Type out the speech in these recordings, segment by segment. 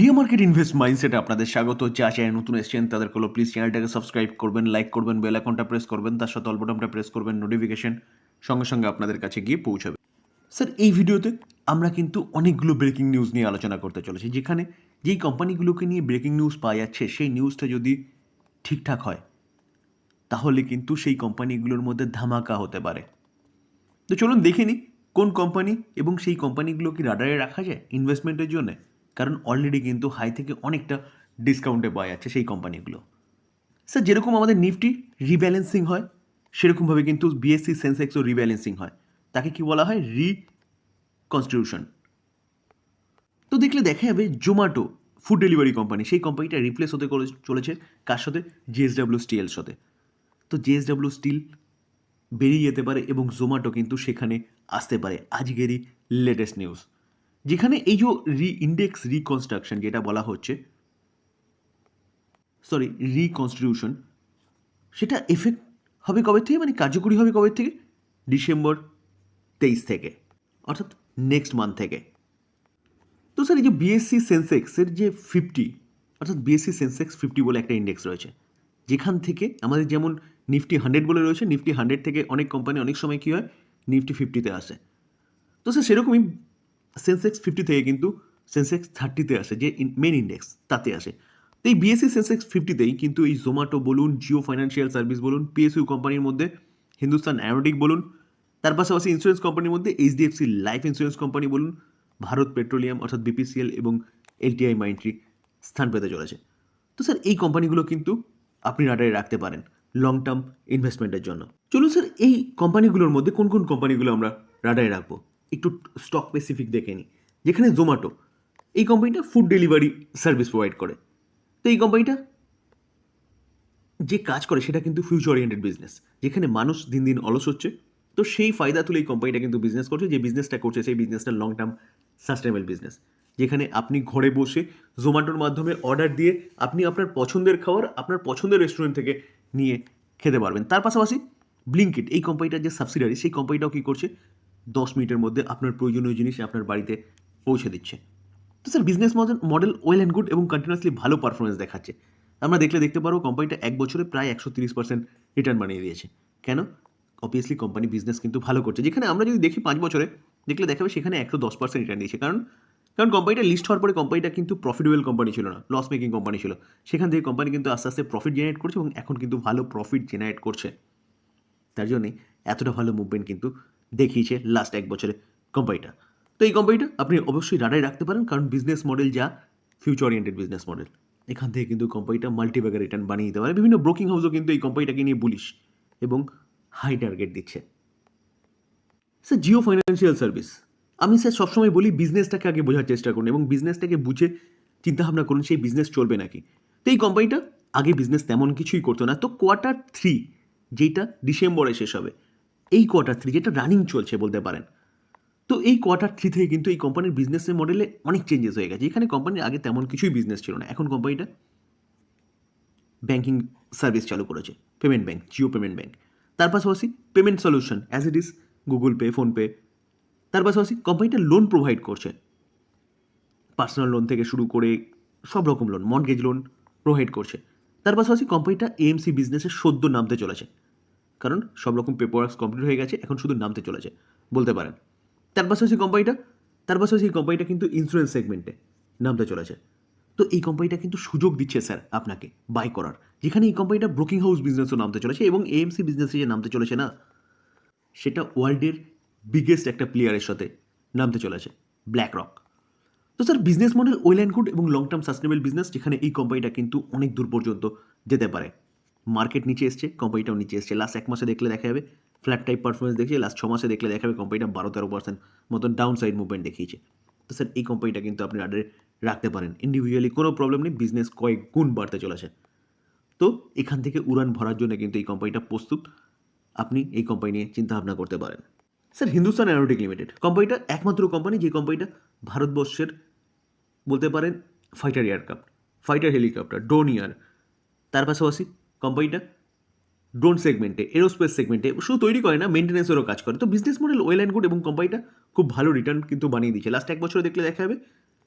Deo market invest মাইন্ডসেটে আপনাদের স্বাগত। যা চ্যানেল নতুন এসেছেন তাদের হলো প্লিজ চ্যানেলটাকে সাবস্ক্রাইব করবেন লাইক করবেন বেল আইকনটা প্রেস করবেন, তার সাথে অল প্রেস করবেন নোটিফিকেশন সঙ্গে সঙ্গে আপনাদের কাছে গিয়ে পৌঁছাবে। স্যার এই ভিডিওতে আমরা কিন্তু অনেকগুলো ব্রেকিং নিউজ নিয়ে আলোচনা করতে চলেছি, যেখানে যেই কোম্পানিগুলোকে নিয়ে ব্রেকিং নিউজ পাওয়া যাচ্ছে, সেই নিউজটা যদি ঠিকঠাক হয়, তাহলে কিন্তু সেই কোম্পানিগুলোর মধ্যে ধামাকা হতে পারে। তো চলুন দেখে নিই কোন কোম্পানি এবং সেই কোম্পানিগুলো কি রাডারে রাখা যায় ইনভেস্টমেন্টের জন্য। কারণ অলরেডি কিন্তু হাই থেকে অনেকটা ডিসকাউন্টে পাওয়া যাচ্ছে সেই কোম্পানিগুলো স্যার যেরকম আমাদের নিফটি রিব্যালেন্সিং হয়, সেরকমভাবে কিন্তু বিএসসি সেন্সেক্সও রিব্যালেন্সিং হয়। তাকে কি বলা হয়? রিকনস্টিটিউশন তো দেখলে দেখা যাবে জোম্যাটো ফুড ডেলিভারি কোম্পানি সেই কোম্পানিটা রিপ্লেস হতে চলেছে কার সাথে? জিএসডাব্লিউ স্টিলের সাথে। তো জিএসডাব্লিউ স্টিল বেরিয়ে যেতে পারে এবং জোম্যাটো কিন্তু সেখানে আসতে পারে। আজকেরই লেটেস্ট নিউজ যেখানে এই যে রি ইন্ডেক্স রিকনস্ট্রাকশন যেটা বলা হচ্ছে সরি রিকনস্টিটিউশন সেটা এফেক্ট হবে কবে থেকে? মানে কার্যকরী হবে কবে থেকে? ডিসেম্বর তেইশ থেকে, অর্থাৎ নেক্সট মান্থ থেকে। তো স্যার এই যে বিএসসি সেন্সেক্সের যে ফিফটি অর্থাৎ বিএসসি সেন্সেক্স ফিফটি বলে একটা ইন্ডেক্স রয়েছে। যেখান থেকে আমাদের যেমন নিফটি হান্ড্রেড বলে রয়েছে নিফটি হান্ড্রেড থেকে অনেক কোম্পানি অনেক সময় কী হয়? নিফটি ফিফটিতে আসে। তো স্যার সেরকমই সেন্সেক্স ফিফটি থেকে কিন্তু সেন্সেক্স থার্টিতে আসে, যে মেন ইন্ডেক্স তাতে আসে। তো এই বিএসসি সেন্সেক্স ফিফটিতেই কিন্তু এই জোম্যাটো বলুন জিও ফাইন্যান্সিয়াল সার্ভিস বলুন পিএসইউ কোম্পানির মধ্যে হিন্দুস্তান অ্যারোটিক বলুন, তার পাশাপাশি ইন্স্যুরেন্স কোম্পানির মধ্যে এইচডিএফসি লাইফ ইন্স্যুরেন্স কোম্পানি বলুন, ভারত পেট্রোলিয়াম অর্থাৎ বিপিসিএল এবং এলটিআই মাইন্ট্রি স্থান পেতে চলেছে। তো স্যার, এই কোম্পানিগুলো কিন্তু আপনি রাডারে রাখতে পারেন লং টার্ম ইনভেস্টমেন্টের জন্য। চলুন স্যার, এই কোম্পানিগুলোর মধ্যে কোন কোন কোম্পানিগুলো আমরা রাডারে রাখব? একটু স্টক স্পেসিফিক দেখে নিই যেখানে জোম্যাটো এই কোম্পানিটা ফুড ডেলিভারি সার্ভিস প্রোভাইড করে। তো এই কোম্পানিটা যে কাজ করে সেটা কিন্তু ফিউচার ওরিয়েন্টেড বিজনেস যেখানে মানুষ দিন দিন অলস হচ্ছে। তো সেই ফায়দা তুলে এই কোম্পানিটা কিন্তু বিজনেস করছে, যে বিজনেসটা করছে সেই বিজনেসটা লং টার্ম সাস্টেনেবল বিজনেস যেখানে আপনি ঘরে বসে জোম্যাটোর মাধ্যমে অর্ডার দিয়ে আপনি আপনার পছন্দের খাবার আপনার পছন্দের রেস্টুরেন্ট থেকে নিয়ে খেতে পারবেন। তার পাশাপাশি ব্লিঙ্কিট এই কোম্পানিটার যে সাবসিডারি সেই কোম্পানিটাও কী করছে? দশ মিনিটের মধ্যে আপনার প্রয়োজনীয় জিনিস আপনার বাড়িতে পৌঁছে দিচ্ছে। তো sir business model model well and good এবং কন্টিনিউয়াসলি ভালো পারফরমেন্স দেখাচ্ছে। আমরা দেখলে দেখতে পারব কোম্পানিটা এক বছরে প্রায় একশো তিরিশ পার্সেন্ট রিটার্ন বানিয়ে দিয়েছে। কেন? অবভিয়াসলি কোম্পানি বিজনেস কিন্তু ভালো করছে। যেখানে আমরা যদি দেখি পাঁচ বছরে, দেখলে দেখাবে সেখানে একশো দশ পার্সেন্ট রিটার্ন দিয়েছে। কারণ কারণ কোম্পানিটা লিস্ট হওয়ার পরে কোম্পানিটা কিন্তু প্রফিটেবল কোম্পানি ছিল না। লস মেকিং কোম্পানি ছিল। সেখান থেকে কোম্পানি কিন্তু আস্তে আস্তে প্রফিট জেনারেট করছে এবং এখন কিন্তু ভালো প্রফিট জেনারেট করছে। তার জন্যই এতটা ভালো মুভমেন্ট কিন্তু দেখিয়েছে লাস্ট এক বছরে কোম্পানিটা তো এই কোম্পানিটা আপনি অবশ্যই রাডারে রাখতে পারেন, কারণ বিজনেস মডেল যা ফিউচার ওরিয়েন্টেড বিজনেস মডেল এখান থেকে কিন্তু কোম্পানিটা মাল্টিব্যাগের রিটার্ন বানিয়ে দিতে পারে। বিভিন্ন ব্রোকিং হাউসও কিন্তু এই কোম্পানিটাকে নিয়ে বুলিশ এবং হাই টার্গেট দিচ্ছে। স্যার জিও ফাইন্যান্সিয়াল সার্ভিস আমি স্যার সবসময় বলি বিজনেসটাকে আগে বোঝার চেষ্টা করুন এবং বিজনেসটাকে বুঝে চিন্তাভাবনা করুন, সেই বিজনেস চলবে নাকি। তো এই কোম্পানিটা আগে বিজনেস তেমন কিছুই করতো না। তো কোয়ার্টার থ্রি যেটা ডিসেম্বরে শেষ হবে এই কোয়ার্টার থ্রি যেটা রানিং চলছে বলতে পারেন। তো এই কোয়ার্টার থ্রি থেকে কিন্তু এই কোম্পানির বিজনেসের মডেলে অনেক চেঞ্জেস হয়ে গেছে। এখানে কোম্পানির আগে তেমন কিছুই বিজনেস ছিল না। এখন কোম্পানিটা ব্যাঙ্কিং সার্ভিস চালু করেছে। Payment bank Jio payment bank তার পাশাপাশি payment solution as it is Google Pay PhonePe তার পাশাপাশি কোম্পানিটা লোন প্রোভাইড করছে। পার্সোনাল লোন থেকে শুরু করে সব রকম লোন মর্টগেজ লোন প্রোভাইড করছে। তার পাশাপাশি কোম্পানিটা এএমসি বিজনেসের সদ্য নামতে চলেছে। কারণ সব রকম পেপারওয়ার্কস কমপ্লিট হয়ে গেছে, এখন শুধু নামতে চলেছে, বলতে পারেন। তার পাশাপাশি কোম্পানিটা তার পাশাপাশি এই কোম্পানিটা কিন্তু ইন্স্যুরেন্স সেগমেন্টে নামতে চলেছে। তো এই কোম্পানিটা কিন্তু সুযোগ দিচ্ছে স্যার আপনাকে বাই করার। যেখানে এই কোম্পানিটা ব্রোকিং হাউস বিজনেসও নামতে চলেছে এবং এএমসি বিজনেসে যে নামতে চলেছে না, সেটা ওয়ার্ল্ডের বিগেস্ট একটা প্লেয়ারের সাথে নামতে চলেছে ব্ল্যাক রক তো sir business model well and good এবং লং টার্ম সাস্টেনেবল বিজনেস যেখানে এই কোম্পানিটা কিন্তু অনেক দূর পর্যন্ত যেতে পারে। মার্কেট নিচে এসছে কোম্পানিটাও নিচে এসছে। লাস্ট এক মাসে দেখলে দেখা যাবে ফ্ল্যাট টাইপ পারফরমেন্স দেখছে লাস্ট ছ মাসে দেখলে দেখা যাবে কোম্পানিটা বারো তেরো পার্সেন্ট মতন ডাউন সাইড মুভমেন্ট দেখিয়েছে। তো স্যার এই কোম্পানিটা কিন্তু আপনি আডারে রাখতে পারেন। ইন্ডিভিজুয়ালি কোনো প্রবলেম নেই বিজনেস কয়েক গুণ বাড়তে চলেছে। তো এখান থেকে উড়ান ভরার জন্য কিন্তু এই কোম্পানিটা প্রস্তুত। আপনি এই কোম্পানি নিয়ে চিন্তাভাবনা করতে পারেন। স্যার হিন্দুস্তান অ্যারোটিক লিমিটেড কোম্পানিটা একমাত্র কোম্পানি যে কোম্পানিটা ভারতবর্ষের বলতে পারেন fighter aircraft fighter helicopter drone ইয়ার তার পাশাপাশি কোম্পানিটা ড্রোন সেগমেন্টে এরোস্পেস সেগমেন্টে শুধু তৈরি করে না মেনটেন্যান্সেরও কাজ করে। তো business model well and good এবং কোম্পানিটা খুব ভালো রিটার্ন কিন্তু বানিয়ে দিচ্ছে লাস্ট এক বছরে দেখলে দেখা যাবে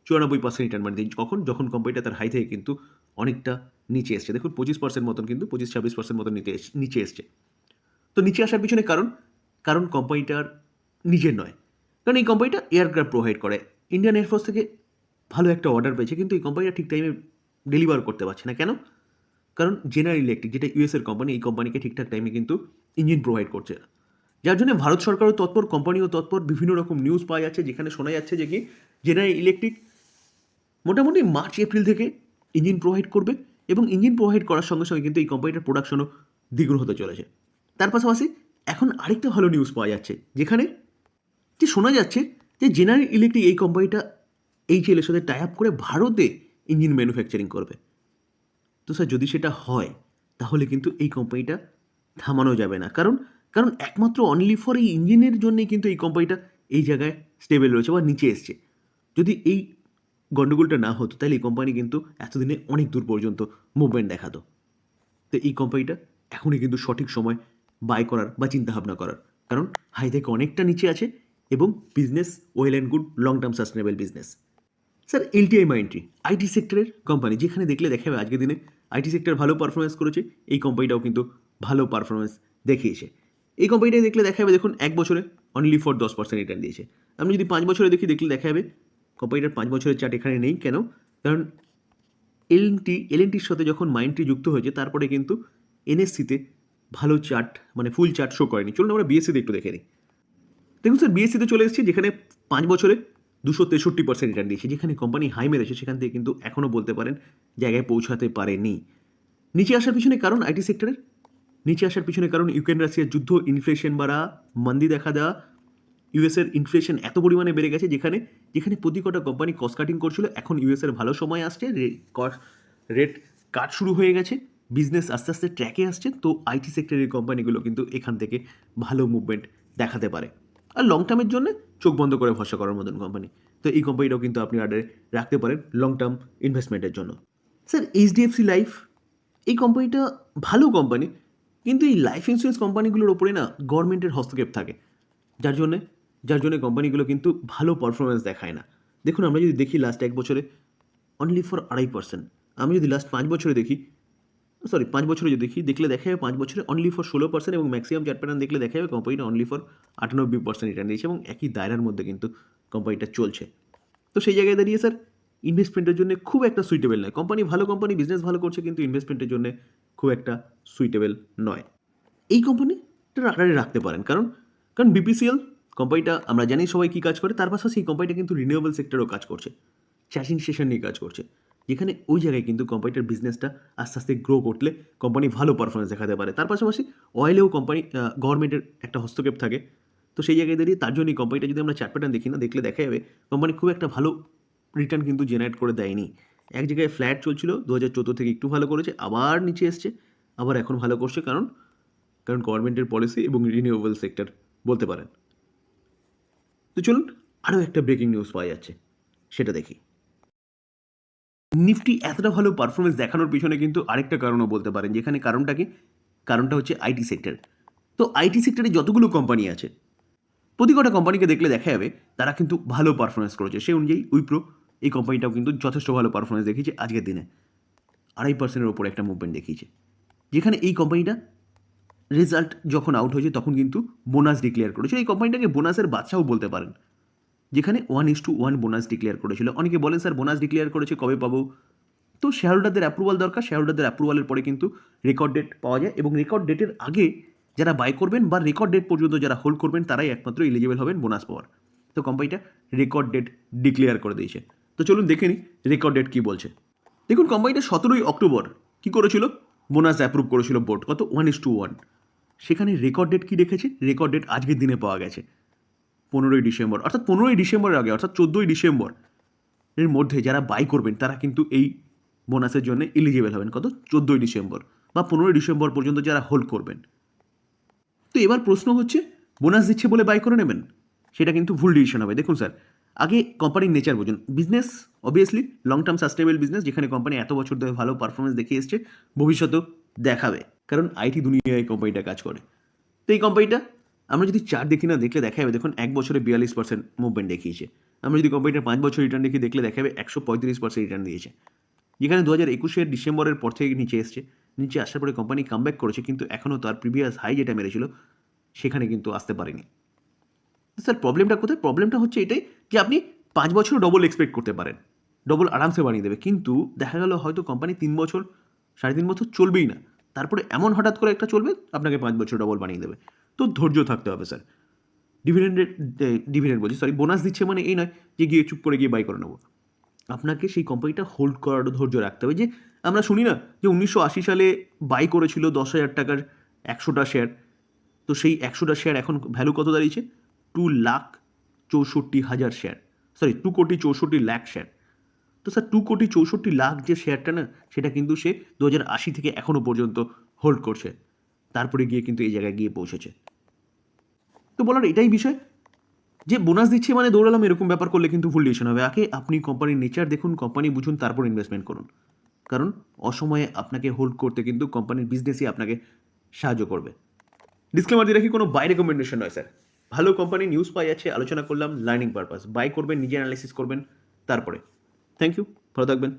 চুরানব্বই পার্সেন্ট রিটার্ন বানিয়ে দিয়েছে। কখন? যখন কোম্পানিটা তার হাই থেকে কিন্তু অনেকটা নিচে এসছে। দেখুন, পঁচিশ পার্সেন্ট মতন কিন্তু পঁচিশ ছাব্বিশ পার্সেন্ট মতন এস- নিচে এসছে। তো নিচে আসার পিছনে কারণ কারণ কোম্পানিটার নিজের নয়। কারণ এই কোম্পানিটা এয়ারক্রাফট প্রোভাইড করে। ইন্ডিয়ান এয়ারফোর্স থেকে ভালো একটা অর্ডার পেয়েছে, কিন্তু এই কোম্পানিটা ঠিক টাইমে ডেলিভার করতে পারছে না। কেন? কারণ জেনারেল ইলেকট্রিক যেটা ইউএসের কোম্পানি এই কোম্পানিকে ঠিকঠাক টাইমে কিন্তু ইঞ্জিন প্রোভাইড করছে। না যার জন্য ভারত সরকারও তৎপর কোম্পানিও তৎপর বিভিন্ন রকম নিউজ পাওয়া যাচ্ছে, যেখানে শোনা যাচ্ছে যে কি জেনারেল ইলেকট্রিক মোটামুটি মার্চ এপ্রিল থেকে ইঞ্জিন প্রোভাইড করবে এবং ইঞ্জিন প্রোভাইড করার সঙ্গে সঙ্গে কিন্তু এই কোম্পানিটার প্রোডাকশনও দ্বিগুণ হতে চলেছে। তার পাশাপাশি এখন আরেকটা ভালো নিউজ পাওয়া যাচ্ছে, যেখানে যে শোনা যাচ্ছে যে জেনারেল ইলেকট্রিক এই কোম্পানিটা এই ছেলের সাথে টাই আপ করে ভারতে ইঞ্জিন ম্যানুফ্যাকচারিং করবে। তো স্যার, যদি সেটা হয়, তাহলে কিন্তু এই কোম্পানিটা থামানো যাবে না। কারণ কারণ একমাত্র অনলি ফর এই ইঞ্জিনের জন্যই কিন্তু এই কোম্পানিটা এই জায়গায় স্টেবল রয়েছে বা নিচে এসছে। যদি এই গণ্ডগোলটা না হতো, তাহলে এই কোম্পানি কিন্তু এতদিনে অনেক দূর পর্যন্ত মুভমেন্ট দেখাতো। তো এই কোম্পানিটা এখনই কিন্তু সঠিক সময় বাই করার বা চিন্তাভাবনা করার। কারণ হাই থেকে অনেকটা নিচে আছে এবং business well and good long term sustainable business sir LTI Mindtree IT সেক্টরের কোম্পানি যেখানে দেখলে দেখা যাবে আজকের দিনে আইটি সেক্টর ভালো পারফরমেন্স করেছে, এই কোম্পানিটাও কিন্তু ভালো পারফরমেন্স দেখিয়েছে। এই কোম্পানিটা দেখলে দেখা যাবে দেখুন, এক বছরে অনলি ফর দশ পার্সেন্ট রিটার্ন দিয়েছে। আমি যদি পাঁচ বছরে দেখি, দেখলে দেখা যাবে কোম্পানিটার পাঁচ বছরের চার্ট এখানে নেই। কেন? কারণ এলএনটি এলএনটির সাথে যখন মাইন্ডটি যুক্ত হয়েছে, তারপরে কিন্তু এনএসসিতে ভালো চার্ট মানে ফুল চার্ট শো করেনি। চলুন আমরা বিএসসিতে একটু দেখে নিই। দেখুন স্যার বিএসসিতে চলে এসেছি, যেখানে পাঁচ বছরে দুশো তেষট্টি পার্সেন্ট রিটার্ন দিয়েছে। যেখানে কোম্পানি হাই মেরেছে, সেখান থেকে কিন্তু এখনও বলতে পারেন জায়গায় পৌঁছাতে পারেনি। নিচে আসার পিছনে কারণ আইটি সেক্টরের? নিচে আসার পিছনে কারণ ইউক্রেন রাশিয়ার যুদ্ধ ইনফ্লেশন বাড়া, মন্দি দেখা দেওয়া। ইউএসের ইনফ্লেশন এত পরিমাণে বেড়ে গেছে, যেখানে যেখানে প্রতি কটা কোম্পানি কস্ট কাটিং করছিল, এখন ইউএসের ভালো সময় আসছে রেট কাট শুরু হয়ে গেছে বিজনেস আস্তে আস্তে ট্র্যাকে আসছে, তো আইটি সেক্টরের কোম্পানিগুলো কিন্তু এখান থেকে ভালো মুভমেন্ট দেখাতে পারে। আর লং টার্মের জন্য চোখ বন্ধ করে ভরসা করার মতন কোম্পানি তো এই কোম্পানিটাও কিন্তু আপনি অর্ডারে রাখতে পারেন লং টার্ম ইনভেস্টমেন্টের জন্য। স্যার এইচডিএফসি লাইফ এই কোম্পানিটা ভালো কোম্পানি কিন্তু এই লাইফ ইন্স্যুরেন্স কোম্পানিগুলোর ওপরে না গভর্নমেন্টের হস্তক্ষেপ থাকে। যার জন্যে, যার জন্য কোম্পানিগুলো কিন্তু ভালো পারফরমেন্স দেখায় না। দেখুন, আমরা যদি দেখি লাস্ট এক বছরে অনলি ফর আড়াই পার্সেন্ট আমি যদি লাস্ট পাঁচ বছরে দেখি সরি পাঁচ বছরে যদি দেখি, দেখলে দেখা যাবে পাঁচ বছরে অনলি ফর ষোলো পার্সেন্ট এবং ম্যাক্সিমাম চার প্যাটার্ন দেখলে দেখা যাবে কোম্পানিটা অনলি ফর আটানব্বই পার্সেন্ট রিটার্ন দিয়েছে এবং একই দায়রার মধ্যে কিন্তু কোম্পানিটা চলছে। তো সেই জায়গায় দাঁড়িয়ে স্যার ইনভেস্টমেন্টের জন্য খুব একটা সুইটেবল নয়। কোম্পানি ভালো কোম্পানি বিজনেস ভালো করছে কিন্তু ইনভেস্টমেন্টের জন্য খুব একটা সুইটেবল নয়। এই কোম্পানিটা আড়ারে রাখতে পারেন। কারণ কারণ বিপিসিএল কোম্পানিটা আমরা জানি সবাই কী কাজ করে, তার পাশাপাশি এই কোম্পানিটা কিন্তু রিনিউয়েবল সেক্টরও কাজ করছে। চার্জিং স্টেশন নিয়ে কাজ করছে। যেখানে ওই জায়গায় কিন্তু কোম্পানিটার বিজনেসটা আস্তে আস্তে গ্রো করলে কোম্পানি ভালো পারফরমেন্স দেখাতে পারে। তার পাশাপাশি অয়েলেও কোম্পানি গভর্নমেন্টের একটা হস্তক্ষেপ থাকে। তো সেই জায়গায় দাঁড়িয়ে তার জন্য এই কোম্পানিটা যদি আমরা চার প্যাটার্ন দেখি না, দেখলে দেখা যাবে কোম্পানি খুব একটা ভালো রিটার্ন কিন্তু জেনারেট করে দেয়নি। এক জায়গায় ফ্ল্যাট চলছিল দু হাজার চোদ্দ থেকে একটু ভালো করেছে, আবার নিচে এসছে, আবার এখন ভালো করছে কারণ কারণ গভর্নমেন্টের পলিসি এবং রিনিউয়েবল সেক্টর বলতে পারেন। তো চলুন আরও একটা ব্রেকিং নিউজ পাওয়া যাচ্ছে, সেটা দেখি। নিফটি এতটা ভালো পারফরমেন্স দেখানোর পিছনে কিন্তু আরেকটা কারণও বলতে পারেন, যেখানে কারণটা কি? কারণটা হচ্ছে আইটি সেক্টর তো আইটি সেক্টরে যতগুলো কোম্পানি আছে, প্রতি কটা কোম্পানিকে দেখলে দেখা যাবে, তারা কিন্তু ভালো পারফরমেন্স করেছে। সেই অনুযায়ী উইপ্রো এই কোম্পানিটাও কিন্তু যথেষ্ট ভালো পারফরমেন্স দেখিয়েছে আজকের দিনে। আড়াই পার্সেন্টের ওপরে একটা মুভমেন্ট দেখিয়েছে। যেখানে এই কোম্পানিটা রেজাল্ট যখন আউট হয়েছে, তখন কিন্তু বোনাস ডিক্লেয়ার করেছে। এই কোম্পানিটাকে বোনাসের বাচ্চাও বলতে পারেন। যেখানে one is to one bonus declare করেছিল। অনেকে বলেন, স্যার বোনাস ডিক্লেয়ার করেছে, কবে পাবো? তো শেয়ার হোল্ডারদের অ্যাপ্রুভাল দরকার। শেয়ার হোল্ডারদের অ্যাপ্রুভালের পরে কিন্তু রেকর্ড ডেট পাওয়া যায় এবং রেকর্ড ডেটের আগে যারা বাই করবেন বা রেকর্ড ডেট পর্যন্ত যারা হোল্ড করবেন, তারাই একমাত্র এলিজিবল হবেন বোনাস পাওয়ার। তো কোম্পানিটা রেকর্ড ডেট ডিক্লেয়ার করে দিয়েছে। তো চলুন দেখে নিই রেকর্ড ডেট কী বলছে। দেখুন কোম্পানিটা সতেরোই অক্টোবর কী করেছিল? বোনাস অ্যাপ্রুভ করেছিল বোর্ড কত? ওয়ান ইস টু ওয়ান সেখানে রেকর্ড ডেট কী রেখেছে? রেকর্ড ডেট আজকের দিনে পাওয়া গেছে। পনেরোই ডিসেম্বর, অর্থাৎ পনেরোই ডিসেম্বরের আগে, অর্থাৎ চোদ্দোই ডিসেম্বর এর মধ্যে যারা বাই করবেন, তারা কিন্তু এই বোনাসের জন্য এলিজিবল হবেন। কত? চোদ্দোই ডিসেম্বর বা পনেরোই ডিসেম্বর পর্যন্ত যারা হোল্ড করবেন। তো এবার প্রশ্ন হচ্ছে বোনাস দিচ্ছে বলে বাই করে নেবেন? সেটা কিন্তু ভুল ডিসিশন হবে। দেখুন স্যার আগে কোম্পানির নেচার বুঝুন। Business obviously long term sustainable business যেখানে কোম্পানি এত বছর ধরে ভালো পারফরমেন্স দেখিয়ে এসছে, ভবিষ্যতেও দেখাবে। কারণ আইটি দুনিয়ায় কোম্পানিটা কাজ করে। তো এই কোম্পানিটা আমরা যদি চার দেখি না, দেখলে দেখা যাবে দেখুন এক বছরে বিয়াল্লিশ পার্সেন্ট মুভমেন্ট দেখিয়েছে। আমরা যদি কোম্পানিটার পাঁচ বছর রিটার্ন দেখি, দেখলে দেখাবে একশো পঁয়ত্রিশ পার্সেন্ট রিটার্ন দিয়েছে। যেখানে দু হাজার একুশের ডিসেম্বরের পর থেকে নিচে এসছে। নিচে আসার পরে কোম্পানি কামব্যাক করেছে, কিন্তু এখনও তার প্রিভিয়াস হাই যেটা মেরেছিল, সেখানে কিন্তু আসতে পারেনি। স্যার প্রবলেমটা কোথায়? প্রবলেমটা হচ্ছে এটাই যে আপনি পাঁচ বছর ডবল এক্সপেক্ট করতে পারেন। ডবল আরামসে বানিয়ে দেবে। কিন্তু দেখা গেল হয়তো কোম্পানি তিন বছর, সাড়ে তিন বছর চলবেই না। তারপরে এমন হঠাৎ করে একটা চলবে, আপনাকে পাঁচ বছর ডবল বানিয়ে দেবে। তো ধৈর্য থাকতে হবে, স্যার। ডিভিডেন্ডের ডিভিডেন্ড বলছি সরি বোনাস দিচ্ছে মানে এই নয় যে গিয়ে চুপ করে গিয়ে বাই করে নেব। আপনাকে সেই কোম্পানিটা হোল্ড করারও ধৈর্য রাখতে হবে যে, আমরা শুনি না যে উনিশশো আশি সালে বাই করেছিল দশ হাজার টাকার একশোটা শেয়ার তো সেই একশোটা শেয়ার এখন ভ্যালু কত দাঁড়িয়েছে? টু লাখ চৌষট্টি হাজার শেয়ার সরি টু কোটি চৌষট্টি লাখ শেয়ার তো স্যার টু কোটি চৌষট্টি লাখ যে শেয়ারটা না, সেটা কিন্তু সে দু হাজার আশি থেকে এখনও পর্যন্ত হোল্ড করছে। তারপরে গিয়ে কিন্তু এই জায়গায় গিয়ে পৌঁছেছে। তো বলার এটাই বিষয় যে বোনাস দিচ্ছে মানে দৌড়ালাম এরকম ব্যাপার করলে কিন্তু ভুল ডিসিশন হবে। আগে আপনি কোম্পানির নেচার দেখুন কোম্পানি বুঝুন, তারপর ইনভেস্টমেন্ট করুন। কারণ অসময়ে আপনাকে হোল্ড করতে কিন্তু কোম্পানির বিজনেসই আপনাকে সাহায্য করবে। ডিসক্লেমার দিয়ে রাখি, কোনো বাই রেকমেন্ডেশন নয় স্যার ভালো কোম্পানি নিউজ পাই আছে, আলোচনা করলাম লার্নিং পারপাস বাই করবেন, নিজে অ্যানালাইসিস করবেন, তারপরে। থ্যাংক ইউ ভালো থাকবেন।